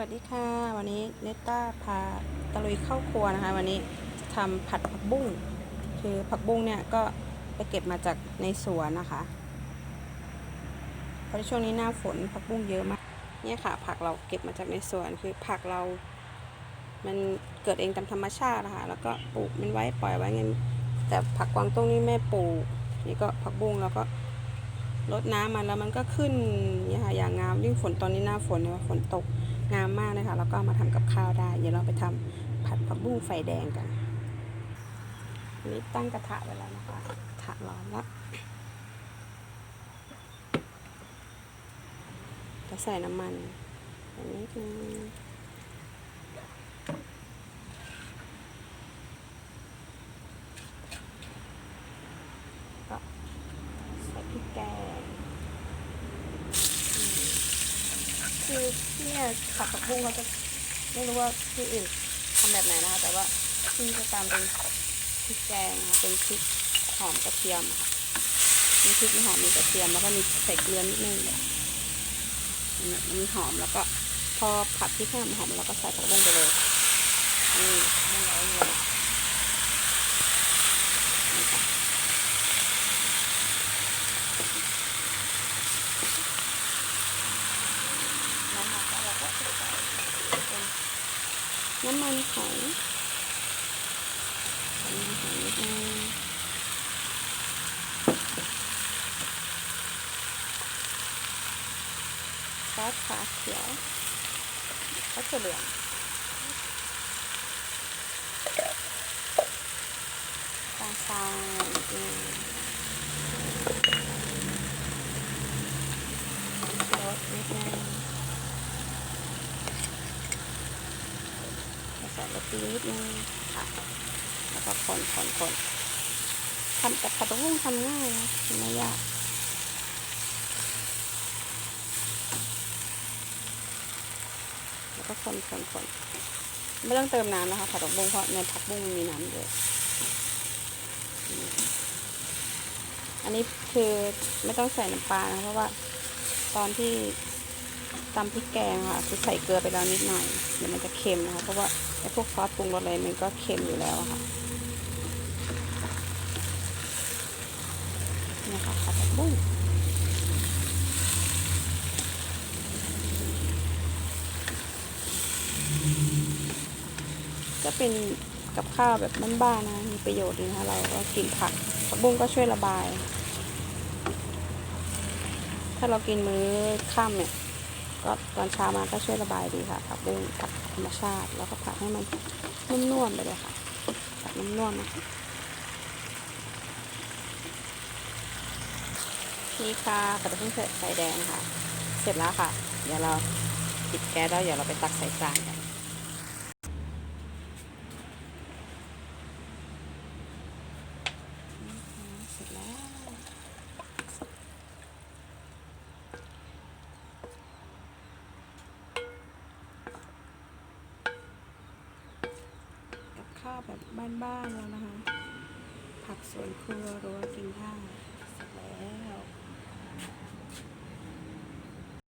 วัสดีค่ะ วันนี้เนตต้าพาตะลุยเข้าครัวนะคะ วันนี้จะทำผัดผักบุ้งคือผักบุ้งเนี่ยก็ไปเก็บมาจากในสวนนะคะเพราะช่วงนี้หน้าฝนผักบุ้งเยอะมากเนี่ยค่ะ ผักเราเก็บมาจากในสวนคือผักเรา มันเกิดเองตามธรรมชาตินะคะแล้วก็ปลูกมันไว้ปล่อยไว้เงี้ยแต่ผักกวางตุ้งนี่แม่ปลูกนี่ก็ผักบุ้งแล้วก็รดน้ำมันแล้วมันก็ขึ้นเนี่ยค่ะอย่างงามยิ่งฝนตอนนี้หน้าฝนเนี่ยฝนตก งามมากเลยค่ะ แล้วก็มาทำกับข้าวได้ เดี๋ยวเราไปทำผัดผักบุ้งไฟแดงกันนี้ตั้งกระทะไว้แล้วนะคะกระทะร้อนแล้วจะใส่น้ำมันอันนี้คือใส่พริกแกง คือที่เนี่ยผัดผักบุ้งเขาจะไม่รู้ว่าที่อื่นทำแบบไหนนะคะ แต่ว่าที่จะตามเป็นพริกแกงนะคะเป็นพริกหอมกระเทียมค่ะมีพริกมีหอมมีกระเทียมแล้วก็มีใส่เกลือนิดนึงเนี่ยมันหอมแล้วก็พอผัดพริกให้มันหอมแล้วก็ใส่ผักบุ้งไปเลยนี่ไม่ร้อนเลยนี่ค่ะ นะคะแล้วเราก็ใส่เป็น น้ำมันหอยน้ำมันหอยนิดนึงซอสขาเขียวก็จะเหลืองตาลทรายนิดนึงรสนิดนึง ใส่โรตีนิดนึงค่ะ แล้วก็คนคนคนทำแต่ผัดบุ้งทำง่ายนะไม่ยากแล้วก็คนคนคนไม่ต้องเติมน้ำนะคะผัดบุ้งเพราะในผักบุ้งมันมีน้ำเยอะอันนี้คือไม่ต้องใส่น้ำปลานะเพราะว่าตอนที่ตำพริกแกงค่ะคือใส่เกลือไปแล้วนิดหน่อยเดี๋ยวมันจะเค็มนะคะเพราะว่า ไอ้พวกซอสปรุงรสอะไรมันก็เค็มอยู่แล้วค่ะนี่ค่ะผัดผักบุ้งก็เป็นกับข้าวแบบบ้านๆนะ มีประโยชน์ดีนะคะ เราก็กินผักผักบุ้งก็ช่วยระบาย ถ้าเรากินมื้อค่ำเนี่ย ก็ตอนเช้ามาก็ช่วยระบายดีค่ะผักบุ้งผักธรรมชาติ แล้วก็ผักให้มันนุ่มๆไปเลยค่ะผักนุ่มๆนะคะนี่ค่ะผัดบุ้งเสร็จไฟแดงค่ะ เสร็จแล้วค่ะ เดี๋ยวเราปิดแก๊สแล้วเดี๋ยวเราไปตักใส่จานกัน ข้าวแบบบ้านๆแล้วนะคะ ผักสวนครัวรัวกินข้าวเสร็จแล้ว